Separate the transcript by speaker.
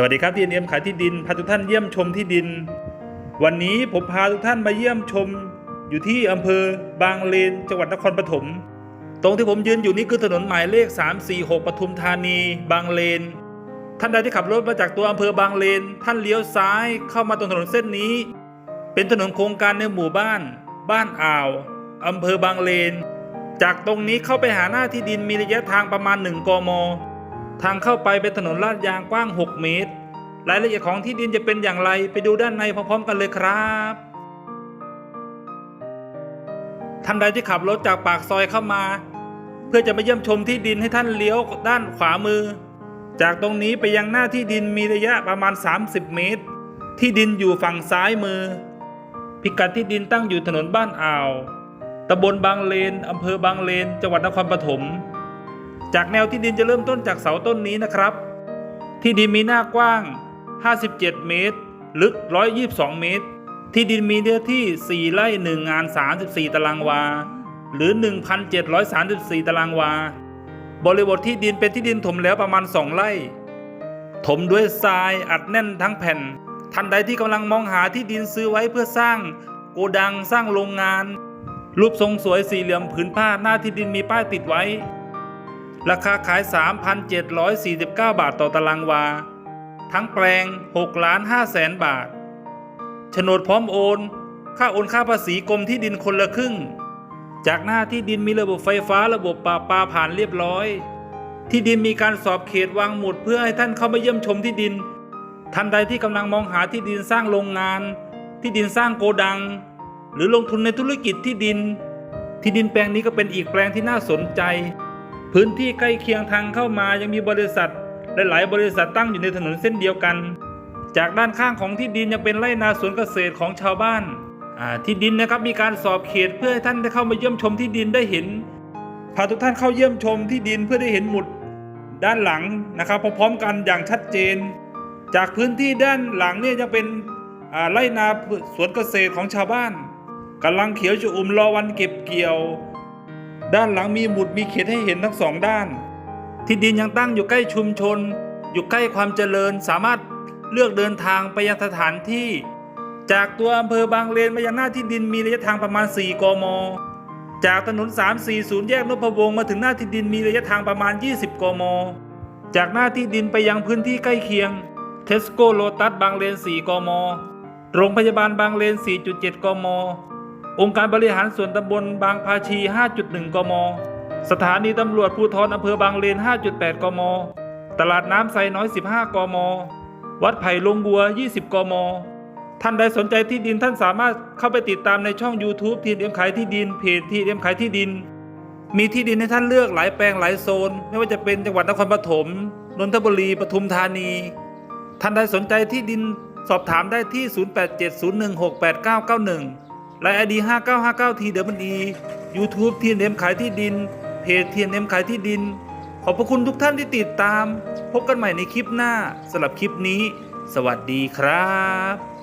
Speaker 1: สวัสดีครับที่เอ็มขายที่ดินพาทุกท่านเยี่ยมชมที่ดิน วันนี้ผมพาทุกท่านมาเยี่ยมชม อยู่ที่อำเภอบางเลนจังหวัดนครปฐมตรงที่ผมยืนอยู่นี้คือถนนหมายเลข 346ปทุมธานี บางเลน ท่านใดที่ขับรถมาจากตัวอำเภอบางเลน ท่านเลี้ยวซ้ายเข้ามาตรงถนนเส้นนี้ เป็นถนนโครงการในหมู่บ้าน บ้านอ่าวอำเภอบางเลน จากตรงนี้เข้าไปหาหน้าที่ดินมีระยะทางประมาณ 1กม ทางเข้าไปเป็นถนนลาดยางกว้าง 6 เมตร รายละเอียดของที่ดินจะเป็นอย่างไรไปดูด้านในพร้อมๆกันเลยครับท่านใดที่ขับรถจากปากซอยเข้ามา เพื่อจะมาเยี่ยมชมที่ดินให้ท่านเลี้ยวด้านขวามือ จากตรงนี้ไปยังหน้าที่ดินมีระยะประมาณ 30 เมตร ที่ดินอยู่ฝั่งซ้ายมือ พิกัดที่ดินตั้งอยู่ถนนบ้านอ่าวตำบลบางเลนอำเภอบางเลน จังหวัดนครปฐม จากแนวที่ดินจะเริ่มต้นจากเสาต้นนี้นะครับ ที่ดินมีหน้ากว้าง 57 เมตร ลึก 122 เมตร ที่ดินมีเนื้อที่ 4 ไร่1งาน 34 ตารางวา หรือ 1,734 ตารางวา บริบทที่ดินเป็นที่ดินถมแล้วประมาณ 2 ไร่ ถมด้วยทรายอัดแน่นทั้งแผ่นท่านใดที่กำลังมองหาที่ดินซื้อไว้เพื่อสร้างโกดังสร้างโรงงาน รูปทรงสวยสี่เหลี่ยมผืนผ้าหน้าที่ดินมีป้ายติดไว้ ราคาขาย 3,749 บาทต่อตารางวา ทั้งแปลง6ล้าน5แสนบาทโฉนดพร้อมโอน ค่าโอนค่าภาษีกรมที่ดินคนละครึ่ง จากหน้าที่ดินมีระบบไฟฟ้าระบบปราปาผ่านเรียบร้อย ที่ดินมีการสอบเขตวางหมุดเพื่อให้ท่านเข้ามาเยี่ยมชมที่ดิน ท่านใดที่กำลังมองหาที่ดินสร้างโรงงาน ที่ดินสร้างโกดัง หรือลงทุนในธุรกิจที่ดิน ที่ดินแปลงนี้ก็เป็นอีกแปลงที่น่าสนใจ พื้นที่ใกล้เคียงทางเข้ามายังมีบริษัทหลาย ๆ บริษัทตั้งอยู่ในถนนเส้นเดียวกัน จากด้านข้างของที่ดินยังเป็นไร่นาสวนเกษตรของชาวบ้านที่ดินนะครับมีการสอบเขตเพื่อให้ท่านได้เข้ามาเยี่ยมชมที่ดินได้เห็นพาทุกท่านเข้าเยี่ยมชมที่ดินเพื่อได้เห็นหมุดด้านหลังนะครับพร้อมๆกันอย่างชัดเจน จากพื้นที่ด้านหลังเนี่ยจะเป็นไร่นาสวนเกษตรของชาวบ้านกำลังเขียวจะอุ่มรอวันเก็บเกี่ยว ด้านหลังมีหมุดมีเขตให้เห็นทั้งสองด้าน ที่ดินยังตั้งอยู่ใกล้ชุมชน อยู่ใกล้ความเจริญสามารถเลือกเดินทางไปยังสถานที่ จากตัวอำเภอบางเลนมายังหน้าที่ดินมีระยะทางประมาณ 4 กม จากถนน 340 แยกนพวงศ์มาถึงหน้าที่ดินมีระยะทางประมาณ 20 กม จากหน้าที่ดินไปยังพื้นที่ใกล้เคียงเทสโก้โลตัสบางเลน 4 กม โรงพยาบาลบางเลน 4.7 กม องค์การบริหารส่วนตำบลบางภาชี 5.1 กม สถานีตำรวจภูธรอำเภอบางเลน 5.8 กม ตลาดน้ำไซน้อย 15 กม วัดไผ่ลงบัว 20 กม ท่านใดสนใจที่ดินท่านสามารถเข้าไปติดตามในช่อง YouTube ทีเอ็มขายที่ดินเพจทีเอ็มขายที่ดิน มีที่ดินให้ท่านเลือกหลายแปลงหลายโซน ไม่ว่าจะเป็นจังหวัดนครปฐมนนทบุรีปทุมธานี ท่านใดสนใจที่ดินสอบถามได้ที่ 0870168991 ไลน์ไอดี5959ทีเดบันอียูทูบทีเนมขายที่ดิน เพจทีเนมขายที่ดิน ขอบพระคุณทุกท่านที่ติดตาม พบกันใหม่ในคลิปหน้าสำหรับคลิปนี้ สวัสดีครับ